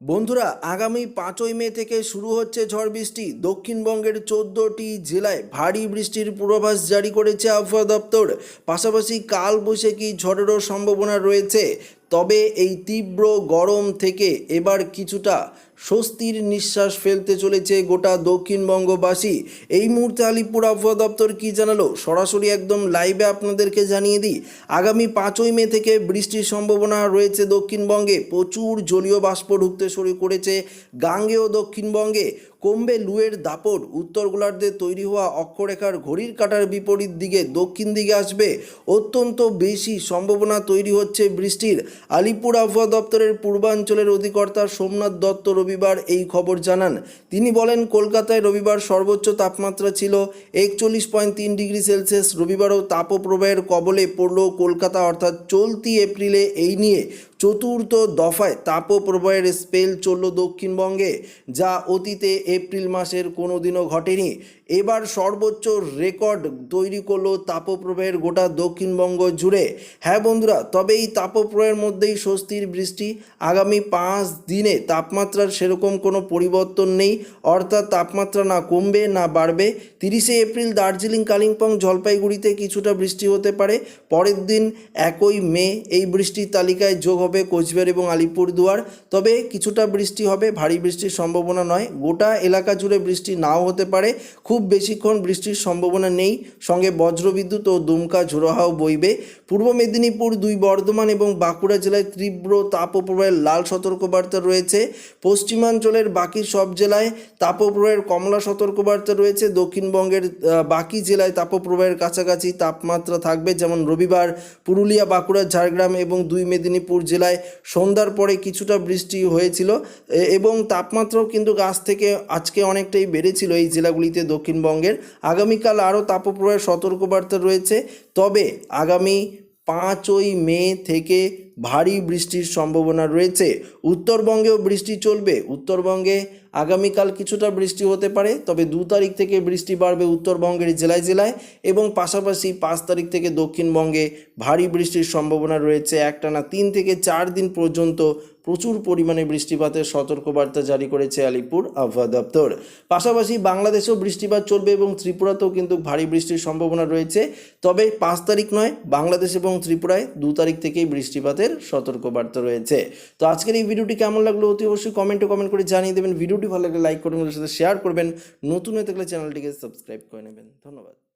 বন্ধুরা, আগামী পাঁচই মে থেকে শুরু হচ্ছে ঝড় বৃষ্টি। দক্ষিণবঙ্গের চোদ্দটি জেলায় ভারী বৃষ্টির পূর্বাভাস জারি করেছে আবহাওয়া দপ্তর। পাশাপাশি কাল বৈশাখী ঝড়েরও সম্ভাবনা রয়েছে। তবে এই তীব্র গরম থেকে এবার কিছুটা স্বস্তির নিঃশ্বাস ফেলতে চলেছে গোটা দক্ষিণবঙ্গবাসী। এই মুহূর্তে আলিপুর আবহাওয়া দপ্তর কি জানালো? সরাসরি একদম লাইভে আপনাদেরকে জানিয়ে দিই, আগামী পাঁচই মে থেকে বৃষ্টির সম্ভাবনা রয়েছে দক্ষিণবঙ্গে। প্রচুর জলীয় বাষ্প ঢুকতে শুরু করেছে গাঙ্গেয় দক্ষিণবঙ্গে। কমবে লুয়ের দাপট, উত্তর গোলার্ধে তৈরি হওয়া অক্ষরেখার ঘড়ির কাটার বিপরীত দিকে দক্ষিণ দিকে আসবে। অত্যন্ত বেশি সম্ভাবনা তৈরি হচ্ছে বৃষ্টির। আলিপুর আবহাওয়া দপ্তরের পূর্বাঞ্চলের অধিকর্তা সোমনাথ দত্ত রবিবার এই খবর জানান। তিনি বলেন, কলকাতায় রবিবার সর্বোচ্চ তাপমাত্রা ছিল একচল্লিশ পয়েন্ট তিন ডিগ্রি সেলসিয়াস। রবিবারও তাপপ্রবাহের কবলে পড়ল কলকাতা, অর্থাৎ চলতি এপ্রিলে এই নিয়ে চতুর্থ দফায় তাপপ্রবাহের স্পেল চলল দক্ষিণবঙ্গে, যা অতীতে এপ্রিল মাসের কোনো দিনও ঘটেনি। এবার সর্বোচ্চ রেকর্ড তৈরি করল তাপপ্রবাহের গোটা দক্ষিণবঙ্গ জুড়ে। হ্যাঁ বন্ধুরা, তবে এই তাপপ্রবাহের মধ্যেই স্বস্তির বৃষ্টি। আগামী পাঁচ দিনে তাপমাত্রার সেরকম কোনো পরিবর্তন নেই। অর্থাৎ তাপমাত্রা না কমবে, না বাড়বে। তিরিশে এপ্রিল দার্জিলিং, কালিম্পং, জলপাইগুড়িতে কিছুটা বৃষ্টি হতে পারে। পরের দিন একই মে এই বৃষ্টির তালিকায় যোগ হবে কোচবিহার এবং আলিপুরদুয়ার। তবে কিছুটা বৃষ্টি হবে, ভারী বৃষ্টির সম্ভাবনা নয়। গোটা এলাকা জুড়ে বৃষ্টি নাও হতে পারে। খুব বেশিক্ষণ বৃষ্টির সম্ভাবনা নেই। সঙ্গে বজ্রবিদ্যুৎ ও দুমকা ঝোড়োহাও বইবে। পূর্ব মেদিনীপুর, দুই বর্ধমান এবং বাঁকুড়া জেলায় তীব্র তাপপ্রবাহের লাল সতর্কবার্তা রয়েছে। পশ্চিমাঞ্চলের বাকি সব জেলায় তাপপ্রবাহের কমলা সতর্কবার্তা রয়েছে। দক্ষিণবঙ্গের বাকি জেলায় তাপপ্রবাহের কাছাকাছি তাপমাত্রা থাকবে। যেমন রবিবার পুরুলিয়া, বাঁকুড়া, ঝাড়গ্রাম এবং দুই মেদিনীপুর জেলায় সন্ধ্যার পরে কিছুটা বৃষ্টি হয়েছিল। এবং তাপমাত্রাও কিন্তু গাছ থেকে আজকে অনেকটাই বেড়েছিল এই জেলাগুলিতে দক্ষিণবঙ্গের। আগামীকাল আরও তাপপ্রবাহের সতর্কবার্তা রয়েছে। তবে আগামী পাঁচই মে থেকে ভারী বৃষ্টির সম্ভাবনা রয়েছে। উত্তরবঙ্গেও বৃষ্টি চলবে। উত্তরবঙ্গে আগামীকাল কিছুটা বৃষ্টি হতে পারে, তবে দু তারিখ থেকে বৃষ্টি বাড়বে উত্তরবঙ্গের জেলায় জেলায় এবং পাশাপাশি পাঁচ তারিখ থেকে দক্ষিণবঙ্গে ভারী বৃষ্টির সম্ভাবনা রয়েছে। একটানা তিন থেকে চার দিন পর্যন্ত প্রচুর পরিমাণে বৃষ্টিপাতের সতর্কবার্তা জারি করেছে আলিপুর আবহাওয়া দপ্তর। পাশাপাশি বাংলাদেশেও বৃষ্টিপাত চলবে এবং ত্রিপুরাতেও কিন্তু ভারী বৃষ্টির সম্ভাবনা রয়েছে। তবে পাঁচ তারিখ নয়, বাংলাদেশ এবং ত্রিপুরায় দু তারিখ থেকেই বৃষ্টিপাতের সতর্কবার্তা রয়েছে। তো আজকের এই ভিডিওটি কেমন লাগল অতি অবশ্যই কমেন্টে কমেন্ট করে জানিয়ে দেবেন। ভিডিওটি ভালো লাগলে লাইক করবেন সাথে শেয়ার করবেন। নতুন হয়ে থাকলে চ্যানেলটিকে সাবস্ক্রাইব করে নেবেন। ধন্যবাদ।